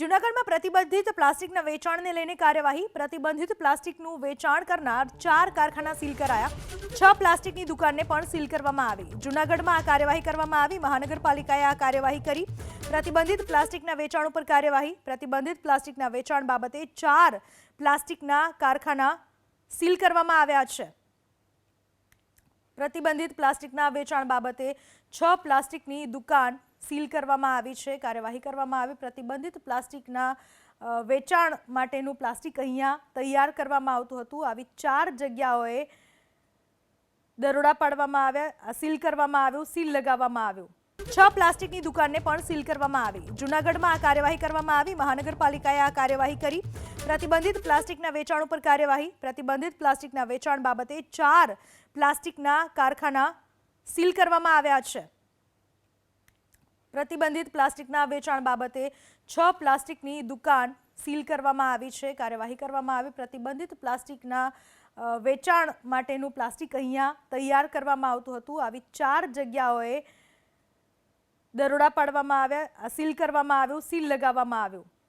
જૂનાગઢમાં પ્રતિબંધિત પ્લાસ્ટિકના વેચાણને લઈને કાર્યવાહી. પ્રતિબંધિત પ્લાસ્ટિકનું વેચાણ કરનાર ચાર કારખાના સીલ કરાયા. છ પ્લાસ્ટિકની દુકાનને પણ સીલ કરવામાં આવી. જૂનાગઢમાં આ કાર્યવાહી કરવામાં આવી. મહાનગરપાલિકાએ આ કાર્યવાહી કરી. પ્રતિબંધિત પ્લાસ્ટિકના વેચાણ ઉપર કાર્યવાહી. પ્રતિબંધિત પ્લાસ્ટિકના વેચાણ બાબતે ચાર પ્લાસ્ટિકના કારખાના સીલ કરવામાં આવ્યા છે. પ્રતિબંધિત પ્લાસ્ટિકના વેચાણ બાબતે છ પ્લાસ્ટિકની દુકાન સીલ કરવામાં આવી છે, કાર્યવાહી કરવામાં આવી, પ્રતિબંધિત પ્લાસ્ટિકના વેચાણ માટેનું પ્લાસ્ટિક અહીંયા તૈયાર કરવામાં આવતું હતું. આવી ચાર જગ્યાઓએ દરોડા પાડવામાં આવ્યા, સીલ કરવામાં આવ્યું, સીલ લગાવવામાં આવ્યું. છ પ્લાસ્ટિકની દુકાનને પણ સીલ કરવામાં આવી. જૂનાગઢમાં આ કાર્યવાહી કરવામાં આવી, મહાનગરપાલિકાએ આ કાર્યવાહી કરી. પ્રતિબંધિત પ્લાસ્ટિકના વેચાણ ઉપર કાર્યવાહી, પ્રતિબંધિત પ્લાસ્ટિકના વેચાણ બાબતે ચાર પ્લાસ્ટિકના કારખાના સીલ કરવામાં આવ્યા છે. પ્રતિબંધિત પ્લાસ્ટિકના વેચાણ બાબતે છ પ્લાસ્ટિકની દુકાન સીલ કરવામાં આવી છે. કાર્યવાહી કરવામાં આવી. પ્રતિબંધિત પ્લાસ્ટિકના વેચાણ માટેનું પ્લાસ્ટિક અહીંયા તૈયાર કરવામાં આવતું હતું. આવી ચાર જગ્યાઓએ દરોડા પાડવામાં આવ્યા, સીલ કરવામાં આવ્યું, સીલ લગાવવામાં આવ્યું.